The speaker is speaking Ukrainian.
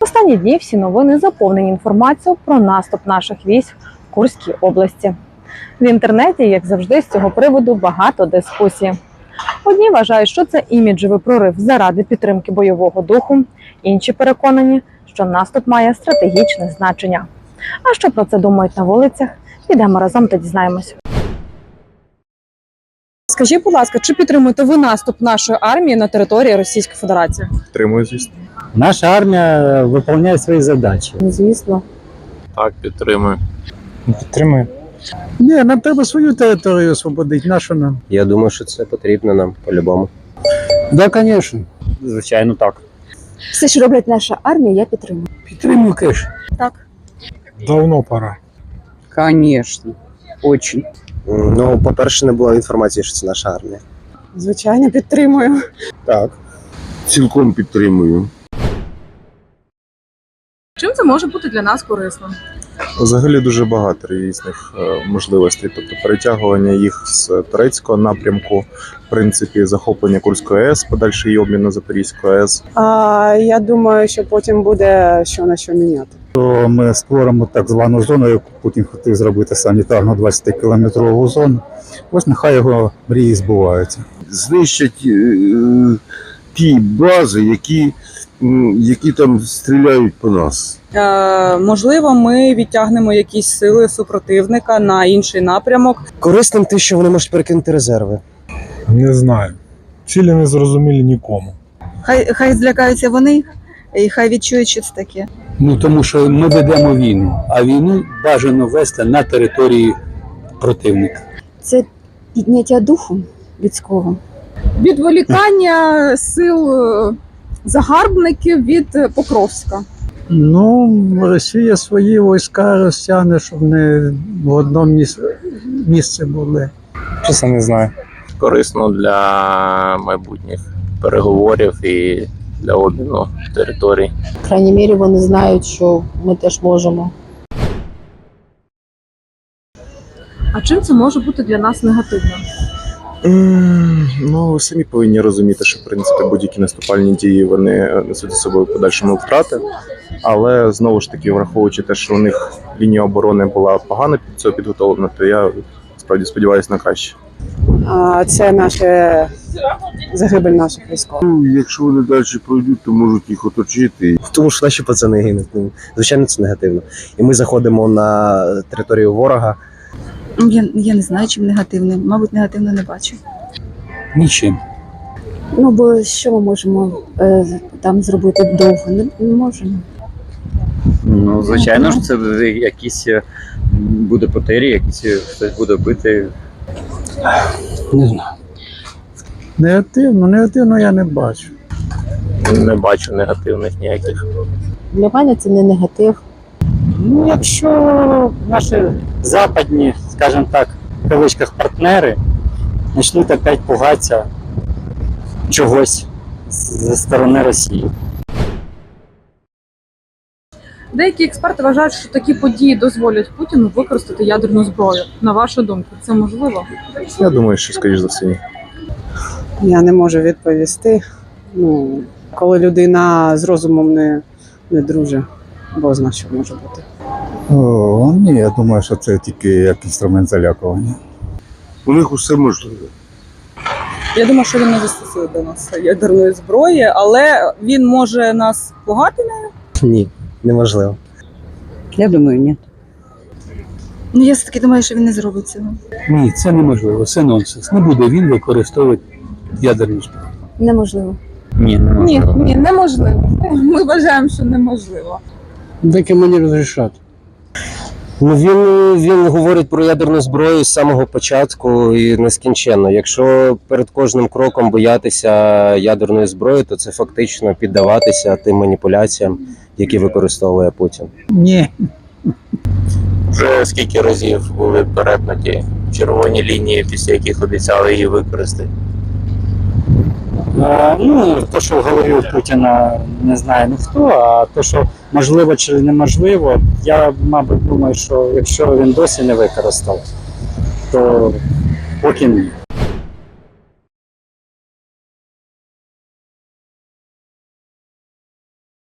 Останні дні всі новини заповнені інформацією про наступ наших військ в Курській області. В інтернеті, як завжди, з цього приводу багато дискусій. Одні вважають, що це іміджевий прорив заради підтримки бойового духу, інші переконані, що наступ має стратегічне значення. А що про це думають на вулицях? Підемо разом та дізнаємось. Скажіть, будь ласка, чи підтримуєте ви наступ нашої армії на території Російської Федерації? Підтримую, звісно. Наша армія виконує свої задачі. Звісно. Так, підтримую. Підтримує. Ні, нам треба свою територію освободити, нашу нам. Я думаю, що це потрібно нам по-любому. Да, звісно. Звичайно, так. Все, що роблять наша армія, я підтримую. Підтримуй кеш. Так. Давно пора. Конечно, очень. Ну, по-перше, не було інформації, що це наша армія. Звичайно, підтримую. Так. Цілком підтримую. Чим це може бути для нас корисно? Взагалі дуже багато різних е, можливостей. Тобто перетягування їх з турецького напрямку, в принципі, захоплення Курської АЕС, подальший обмін на Запорізьку АЕС. А я думаю, що потім буде що на що міняти. То ми створимо так звану зону, яку Путін хотів зробити санітарну 20-кілометрову зону. Ось нехай його мрії збуваються. Знищать е, ті бази, які, які там стріляють по нас. Е, можливо, ми відтягнемо якісь сили супротивника на інший напрямок. Корисним те, що вони можуть перекинути резерви. Не знаю. Цілі не зрозумілі нікому. Хай хай злякаються вони, і хай відчують, що це таке. Ну тому що ми ведемо війну, а війну бажано вести на території противника. це підняття духу людського. Відволікання сил е, загарбників від е, Покровська. Ну, Росія свої війська розтягне, щоб не в одному місці, місці були. Чесно не знаю. корисно для майбутніх переговорів і для обміну територій. В крайній мірі вони знають, що ми теж можемо. А чим це може бути для нас негативно? М, Ну, ви самі повинні розуміти, що в принципі будь-які наступальні дії вони несуть за собою подальшому втрати. Але знову ж таки, враховуючи те, що у них лінія оборони була погано під цього підготовлена, то я справді сподіваюся на краще. А це наше загибель наших військових. Ну, якщо вони далі пройдуть, то можуть їх оточити. Тому що наші пацани гинуть. Ну, Звичайно, це негативно. І ми заходимо на територію ворога. Я, я не знаю, чим негативне. Мабуть, негативно не бачу. Нічим. Ну бо що ми можемо е, там зробити довго? Не, не можемо. Ну, звичайно ж, це якісь е, буде потері, якісь е, хтось буде бити. Не знаю. Негативно, негативно я не бачу. Не бачу негативних ніяких. Для мене це не негатив. Ну, якщо наші западні, скажімо так, в кавичках партнери почнуть опять пугатися чогось зі сторони Росії. Деякі експерти вважають, що такі події дозволять Путіну використати ядерну зброю. На вашу думку, це можливо? Я думаю, що скоріш за все ні. Я не можу відповісти. Ну, коли людина з розумом не, не друже, бо зна, що може бути. О, ні, я думаю, що це тільки як інструмент залякування. У них усе можливе. Я думаю, що він не застосує до нас ядерної зброї, але він може нас пугати нею. Ні, неможливо. Я думаю, ні. Ну я все таки думаю, що він не зробить цього. Ні, це неможливо, це нонсенс. Не буде він використовувати ядерну зброю. Неможливо. Ні, неможливо. Ні, ні, неможливо. Ми вважаємо, що неможливо. Деки мені розрішати. Ну він, він говорить про ядерну зброю з самого початку і нескінченно. Якщо перед кожним кроком боятися ядерної зброї, то це фактично піддаватися тим маніпуляціям, які використовує Путін. Ні. Вже скільки разів були перетнуті червоні лінії, після яких обіцяли її використати. А, ну, то, що в голові у Путіна не знає ніхто, а то, що можливо чи неможливо, я, мабуть, думаю, що якщо він досі не використав, то поки ні.